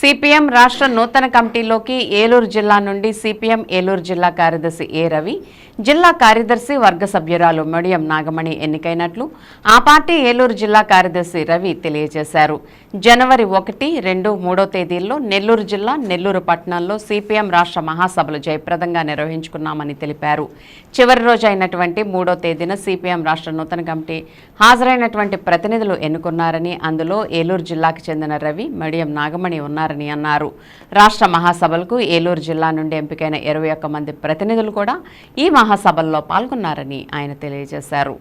CPM రాష్ట్ర నూతన కమిటీలోకి ఏలూరు జిల్లా నుండి సిపిఎం ఏలూరు జిల్లా కార్యదర్శి ఏ రవి జిల్లా కార్యదర్శి వర్గ సభ్యురాలు మడియం నాగమణి ఎన్నికైనట్లు ఆ పార్టీ ఏలూరు జిల్లా కార్యదర్శి రవి తెలియజేశారు. జనవరి ఒకటి రెండు మూడో తేదీల్లో నెల్లూరు జిల్లా నెల్లూరు పట్టణంలో సిపిఎం రాష్ట్ర మహాసభలు జయప్రదంగా నిర్వహించుకున్నామని తెలిపారు. చివరి రోజు అయినటువంటి మూడో తేదీన సిపిఎం రాష్ట్ర నూతన కమిటీ హాజరైనటువంటి ప్రతినిధులు ఎన్నుకున్నారని అందులో ఏలూరు జిల్లాకు చెందిన రవి మడియం నాగమణి ఉన్నారు. చేస్తున్నారని అన్నారు. రాష్ట్ర మహాసభలకు ఏలూరు జిల్లా నుండి ఎంపికైన ఇరవై ఒక్క మంది ప్రతినిధులు కూడా ఈ మహాసభల్లో పాల్గొన్నారని ఆయన తెలియజేశారు.